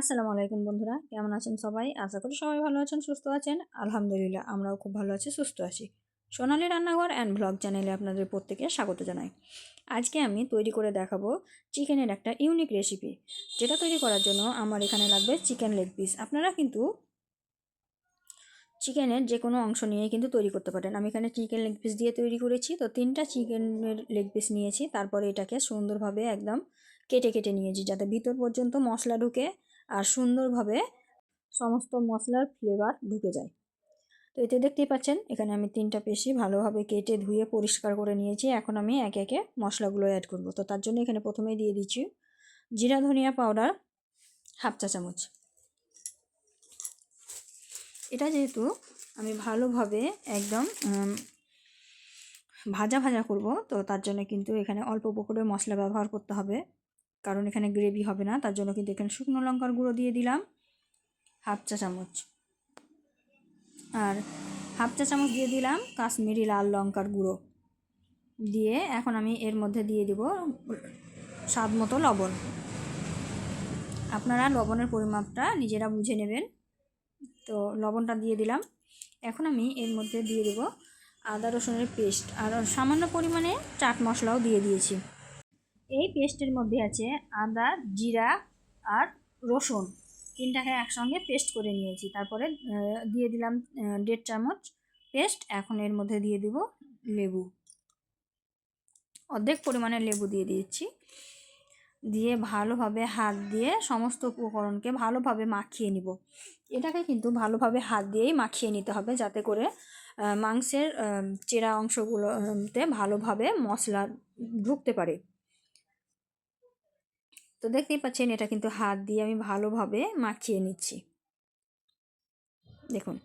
আসসালামু আলাইকুম বন্ধুরা, কেমন আছেন সবাই? আশা করি সবাই ভালো আছেন, সুস্থ আছেন। আলহামদুলিল্লাহ, আমরাও খুব ভালো আছি, সুস্থ আছি। সোনালি রান্নাঘর অ্যান্ড ব্লগ চ্যানেলে আপনাদের প্রত্যেকে স্বাগত জানাই। আজকে আমি তৈরি করে দেখাবো চিকেনের একটা ইউনিক রেসিপি, যেটা তৈরি করার জন্য আমার এখানে লাগবে চিকেন লেগ পিস। আপনারা কিন্তু চিকেনের যে কোনো অংশ নিয়ে কিন্তু তৈরি করতে পারেন। আমি এখানে চিকেন লেগ পিস দিয়ে তৈরি করেছি, তো তিনটা চিকেনের লেগ পিস নিয়েছি। তারপরে এটাকে সুন্দরভাবে একদম কেটে কেটে নিয়েছি, যাতে ভিতর পর্যন্ত মশলা ঢুকে আর সুন্দরভাবে সমস্ত মশলার ফ্লেভার ঢুকে যায়। তো এতে দেখতেই পাচ্ছেন, এখানে আমি তিনটা পেশি ভালোভাবে কেটে ধুয়ে পরিষ্কার করে নিয়েছি। এখন আমি একে একে মশলাগুলো অ্যাড করব। তো তার জন্য এখানে প্রথমেই দিয়ে দিচ্ছি জিরা, ধনিয়া পাউডার হাফ চা চামচ। এটা যেহেতু আমি ভালোভাবে একদম ভাজা ভাজা করব, তো তার জন্য কিন্তু এখানে অল্প করে মশলা ব্যবহার করতে হবে। কারণ এখানে গ্রেভি হবে না, তার জন্য কিন্তু এখানে শুকনো লঙ্কার গুঁড়ো দিয়ে দিলাম, হাফ চা চামচ। আর হাফ চা চামচ দিয়ে দিলাম কাশ্মীরি লাল লঙ্কার গুঁড়ো। দিয়ে এখন আমি এর মধ্যে দিয়ে দিব স্বাদ মতো লবণ। আপনারা লবণের পরিমাপটা নিজেরা বুঝে নেবেন। তো লবণটা দিয়ে দিলাম। এখন আমি এর মধ্যে দিয়ে দেব আদা রসুনের পেস্ট। আর সামান্য পরিমাণে চাট মশলাও দিয়ে দিয়েছি। এই পেস্টের মধ্যে আছে আদা, জিরা আর রসুন। তিনটাকে একসঙ্গে পেস্ট করে নিয়েছি। তারপরে দিয়ে দিলাম দেড় চামচ পেস্ট। এখন এর মধ্যে দিয়ে দিব লেবু। অর্ধেক পরিমাণে লেবু দিয়ে দিয়েছি দিয়ে ভালোভাবে হাত দিয়ে সমস্ত উপকরণকে ভালোভাবে মাখিয়ে নিব। এটাকে কিন্তু ভালোভাবে হাত দিয়েই মাখিয়ে নিতে হবে যাতে করে মাংসের চেরা অংশগুলোতে ভালোভাবে মশলা ঢুকতে পারে। তো দেখতেই পাচ্ছেন এটা কিন্তু হাত দিয়ে আমি ভালোভাবে মাখিয়ে নিচ্ছি। দেখুন,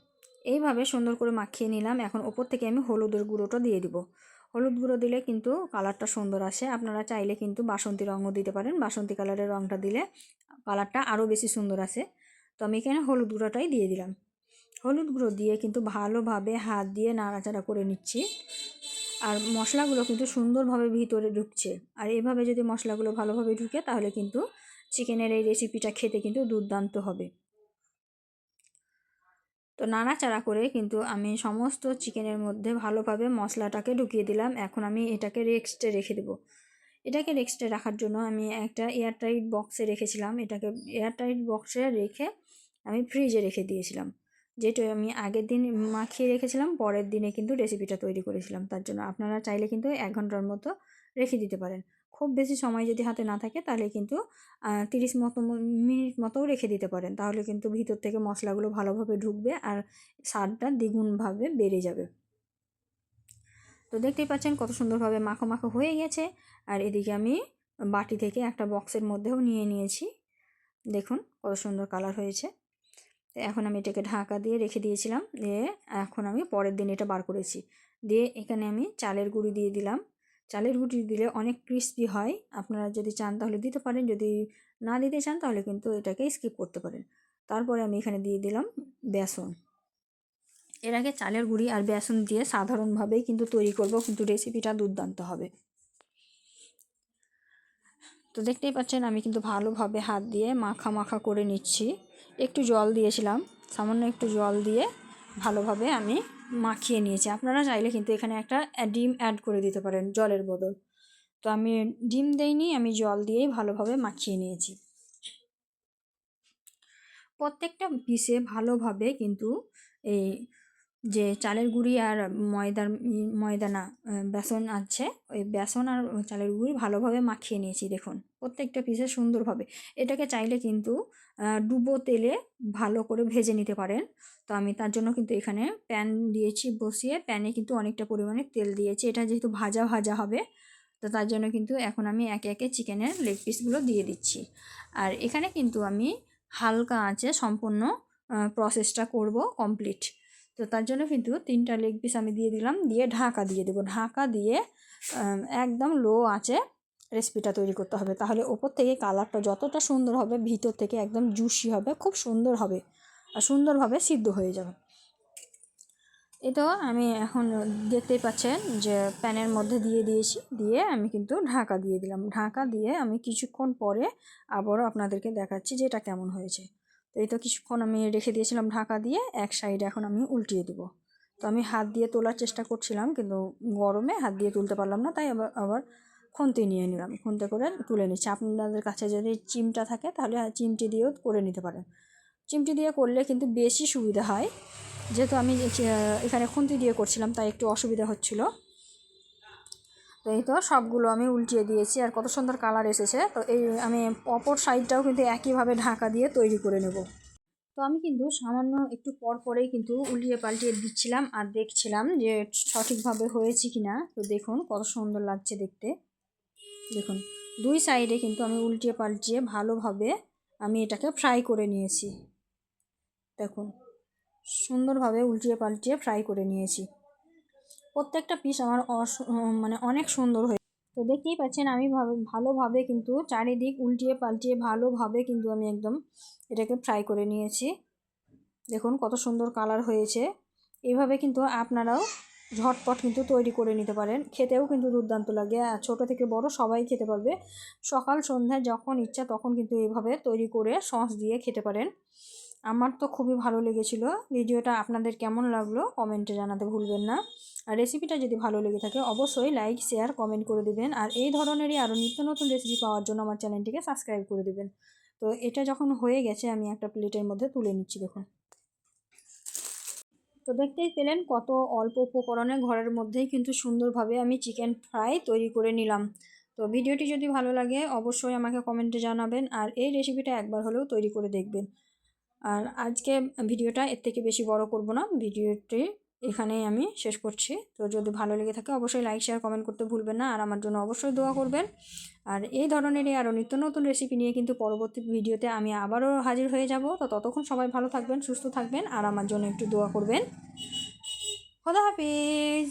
এইভাবে সুন্দর করে মাখিয়ে নিলাম। এখন ওপর থেকে আমি হলুদের গুঁড়োটা দিয়ে দিব। হলুদ গুঁড়ো দিলে কিন্তু কালারটা সুন্দর আসে। আপনারা চাইলে কিন্তু বাসন্তী রঙও দিতে পারেন। বাসন্তী কালারের রঙটা দিলে কালারটা আরও বেশি সুন্দর আসে। তো আমি এখানে হলুদ গুঁড়োটাই দিয়ে দিলাম। হলুদ গুঁড়ো দিয়ে কিন্তু ভালোভাবে হাত দিয়ে নাড়াচাড়া করে নিচ্ছি। আর মশলাগুলো কিন্তু সুন্দরভাবে ভিতরে ঢুকছে। আর এভাবে যদি মশলাগুলো ভালোভাবে ঢুকে, তাহলে কিন্তু চিকেনের এই রেসিপিটা খেতে কিন্তু দুর্দান্ত হবে। তো নাড়াচাড়া করে কিন্তু আমি সমস্ত চিকেনের মধ্যে ভালোভাবে মশলাটাকে ঢুকিয়ে দিলাম। এখন আমি এটাকে রেক্সটে রেখে দেবো। এটাকে রেক্সটে রাখার জন্য আমি একটা এয়ারটাইট বক্সে রেখেছিলাম। এটাকে এয়ারটাইট বক্সে রেখে আমি ফ্রিজে রেখে দিয়েছিলাম। যেটা আমি আগের দিন মাখিয়ে রেখেছিলাম, পরের দিনে কিন্তু রেসিপিটা তৈরি করেছিলাম। তার জন্য আপনারা চাইলে কিন্তু এক ঘণ্টার মতো রেখে দিতে পারেন। খুব বেশি সময় যদি হাতে না থাকে, তাহলে কিন্তু তিরিশ মতো, মিনিট মতোও রেখে দিতে পারেন। তাহলে কিন্তু ভিতর থেকে মশলাগুলো ভালোভাবে ঢুকবে আর স্বাদটা দ্বিগুণভাবে বেড়ে যাবে। তো দেখতেই পাচ্ছেন কত সুন্দরভাবে মাখো মাখো হয়ে গেছে। আর এদিকে আমি বাটি থেকে একটা বক্সের মধ্যেও নিয়ে নিয়েছি। দেখুন কত সুন্দর কালার হয়েছে। এখন আমি এটাকে ঢাকা দিয়ে রেখে দিয়েছিলাম। দিয়ে এখন আমি পরের দিন এটা বার করেছি। দিয়ে এখানে আমি চালের গুঁড়ি দিয়ে দিলাম। চালের গুঁড়ি দিলে অনেক ক্রিস্পি হয়। আপনারা যদি চান তাহলে দিতে পারেন, যদি না দিতে চান তাহলে কিন্তু এটাকে স্কিপ করতে পারেন। তারপরে আমি এখানে দিয়ে দিলাম বেসন। এর আগে চালের গুঁড়ি আর বেসন দিয়ে সাধারণভাবেই কিন্তু তৈরি করব, কিন্তু রেসিপিটা দুর্দান্ত হবে। তো দেখতেই পাচ্ছেন আমি কিন্তু ভালোভাবে হাত দিয়ে মাখা মাখা করে নিচ্ছি। একটু জল দিয়েছিলাম, সামান্য একটু জল দিয়ে ভালোভাবে আমি মাখিয়ে নিয়েছি। আপনারা চাইলে কিন্তু এখানে একটা ডিম অ্যাড করে দিতে পারেন জলের বদল। তো আমি ডিম দেইনি, আমি জল দিয়েই ভালোভাবে মাখিয়ে নিয়েছি। প্রত্যেকটা পিসে ভালোভাবে কিন্তু এই যে চালের গুঁড়ি আর ময়দার ময়দা না বেসন আছে, ওই বেসন আর চালের গুঁড়ি ভালোভাবে মাখিয়ে নিয়েছি, দেখুন। প্রত্যেকটা পিসে সুন্দরভাবে। এটাকে চাইলে কিন্তু ডুবো তেলে ভালো করে ভেজে নিতে পারেন। তো আমি তার জন্য কিন্তু এখানে প্যান দিয়েছি, বসিয়ে প্যানে কিন্তু অনেকটা পরিমাণে তেল দিয়েছি। এটা যেহেতু ভাজা ভাজা হবে, তো তার জন্য কিন্তু এখন আমি একে একে চিকেনের লেগ পিসগুলো দিয়ে দিচ্ছি। আর এখানে কিন্তু আমি হালকা আঁচে সম্পূর্ণ প্রসেসটা করব কমপ্লিট তো তার জন্য কিন্তু তিনটা লেগ পিস আমি দিয়ে দিলাম, দিয়ে ঢাকা দিয়ে দেবো। ঢাকা দিয়ে একদম লো আছে রেসিপিটা তৈরি করতে হবে। তাহলে ওপর থেকে কালারটা যতটা সুন্দর হবে, ভিতর থেকে একদম জুসি হবে, খুব সুন্দর হবে আর সুন্দরভাবে সিদ্ধ হয়ে যাবে। তো আমি এখন দেখতেই পাচ্ছেন যে প্যানের মধ্যে দিয়ে দিয়েছি, দিয়ে আমি কিন্তু ঢাকা দিয়ে দিলাম। ঢাকা দিয়ে আমি কিছুক্ষণ পরে আবারও আপনাদেরকে দেখাচ্ছি যে এটা কেমন হয়েছে। তো এই তো কিছুক্ষণ আমি রেখে দিয়েছিলাম ঢাকা দিয়ে, এক সাইডে এখন আমি উল্টিয়ে দেবো। তো আমি হাত দিয়ে তোলার চেষ্টা করছিলাম, কিন্তু গরমে হাত দিয়ে তুলতে পারলাম না, তাই আবার আবার খুন্তি নিয়ে নিলাম। খুন্তে করে তুলে নিচ্ছি। আপনাদের কাছে যদি চিমটা থাকে, তাহলে চিমটি দিয়েও করে নিতে পারেন। চিমটি দিয়ে করলে কিন্তু বেশি সুবিধা হয়। যেহেতু আমি এখানে খুন্তি দিয়ে করছিলাম, তাই একটু অসুবিধা হচ্ছিল। তো এই তো সবগুলো আমি উল্টিয়ে দিয়েছি আর কত সুন্দর কালার এসেছে। তো এই আমি অপর সাইডটাও কিন্তু একইভাবে ঢাকা দিয়ে তৈরি করে নেব। তো আমি কিন্তু সামান্য একটু পর পরেই কিন্তু উল্টিয়ে পাল্টিয়ে দিচ্ছিলাম আর দেখছিলাম যে সঠিকভাবে হয়েছে কি না তো দেখুন কত সুন্দর লাগছে দেখতে। দেখুন, দুই সাইডে কিন্তু আমি উল্টিয়ে পাল্টিয়ে ভালোভাবে আমি এটাকে ফ্রাই করে নিয়েছি। দেখুন, সুন্দরভাবে উল্টিয়ে পাল্টিয়ে ফ্রাই করে নিয়েছি। প্রত্যেকটা পিস আমার মানে অনেক সুন্দর হয়ে, তো দেখতেই পাচ্ছেন আমি ভালোভাবে কিন্তু চারিদিক উল্টিয়ে পাল্টিয়ে ভালোভাবে কিন্তু আমি একদম এটাকে ফ্রাই করে নিয়েছি। দেখুন কত সুন্দর কালার হয়েছে। এভাবে কিন্তু আপনারাও ঝটপট কিন্তু তৈরি করে নিতে পারেন। খেতেও কিন্তু দুর্দান্ত লাগে। আর ছোটো থেকে বড় সবাই খেতে পারবে। সকাল সন্ধ্যায় যখন ইচ্ছা তখন কিন্তু এইভাবে তৈরি করে সস দিয়ে খেতে পারেন। আমার তো খুবই ভালো লেগেছিল। ভিডিওটা আপনাদের কেমন লাগল কমেন্টে জানাতে ভুলবেন না। আর রেসিপিটা যদি ভালো লেগে থাকে অবশ্যই লাইক, শেয়ার, কমেন্ট করে দিবেন। আর এই ধরনেরই আরও নিত্য নতুন রেসিপি পাওয়ার জন্য আমার চ্যানেলটিকে সাবস্ক্রাইব করে দিবেন। তো এটা যখন হয়ে গেছে আমি একটা প্লেটের মধ্যে তুলে নিচ্ছি, দেখুন। তো দেখতেই পেলেন কত অল্প উপকরণে ঘরের মধ্যেই কিন্তু সুন্দরভাবে আমি চিকেন ফ্রাই তৈরি করে নিলাম। তো ভিডিওটি যদি ভালো লাগে অবশ্যই আমাকে কমেন্টে জানাবেন। আর এই রেসিপিটা একবার হলেও তৈরি করে দেখবেন। আর আজকে ভিডিওটা এর থেকে বেশি বড় করব না। ভিডিওটি এখানেই আমি শেষ করছি। তো যদি ভালো লেগে থাকে অবশ্যই লাইক শেয়ার কমেন্ট করতে ভুলবেন না। আর আমার জন্য অবশ্যই দোয়া করবেন। আর এই ধরনেরই আরও নিত্য নতুন রেসিপি নিয়ে কিন্তু পরবর্তী ভিডিওতে আমি আবারও হাজির হয়ে যাব। তো ততক্ষণ সবাই ভালো থাকবেন, সুস্থ থাকবেন। আর আমার জন্য একটু দোয়া করবেন। খোদা হাফিজ।